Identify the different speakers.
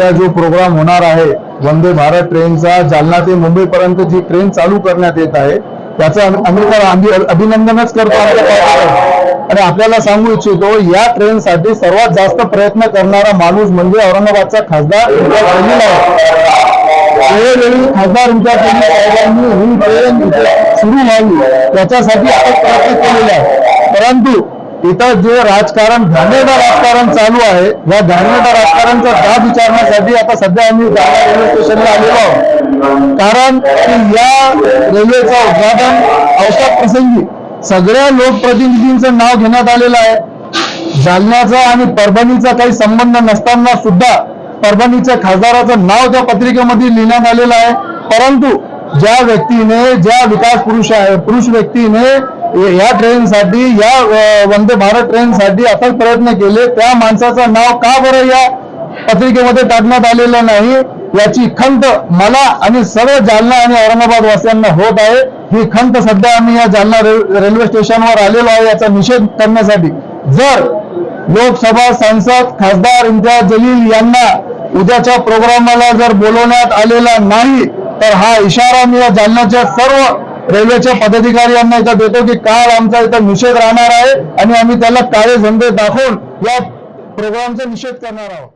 Speaker 1: त्या जो प्रोग्राम होणार आहे वंदे भारत ट्रेनचा जालना ते मुंबईपर्यंत जी ट्रेन चालू करण्यात येत आहे त्याचं आम्ही आम्ही तर अभिनंदनच करतो आणि आपल्याला सांगू इच्छितो या ट्रेनसाठी सर्वात जास्त प्रयत्न करणारा माणूस म्हणजे औरंगाबादचा खासदार वेळोवेळी खासदार साहेबांनी ही ट्रेन सुरू व्हावी त्याच्यासाठी आपण प्रयत्न केलेला आहे. परंतु इथं जे राजकारण घाणेरडं राजकारण चालू आहे या घाणेरडं राजकारणचा दाब विचारण्यासाठी आता सध्या आम्ही जालना रेल्वे स्टेशनला आलेलो आहोत. कारण की या रेल्वेचं उद्घाटन अवकाश प्रसंगी सगळ्या लोकप्रतिनिधींचं नाव घेण्यात आलेलं आहे. जालन्याचा आणि परभणीचा काही संबंध नसताना सुद्धा परभणीच्या खासदाराचं नाव त्या पत्रिकेमध्ये लिहिण्यात आलेलं आहे. परंतु ज्या व्यक्तीने ज्या विकास पुरुष आहे पुरुष व्यक्तीने या ट्रेनसाठी या वंदे भारत ट्रेनसाठी अथक प्रयत्न केले. त्या माणसाचं नाव का बरं या पत्रिकेमध्ये टाकण्यात आलेलं नाही? याची खंत मला आणि सर्व जालना आणि औरंगाबाद वासियांना होत आहे. ही खंत सध्या आम्ही या जालना रेल्वे स्टेशनवर आलेलो आहे याचा निषेध करण्यासाठी. जर लोकसभा सांसद खासदार इम्तियाज जलील यांना उद्याच्या प्रोग्रामाला जर बोलवण्यात आलेला नाही तर हा इशारा मी या जालन्याच्या सर्व रेल्वेच्या पदाधिकारी यांना इथं देतो की काल आमचा इथं निषेध राहणार आहे आणि आम्ही त्याला काळे झंडे दाखवून या प्रोग्रामचा निषेध करणार आहोत.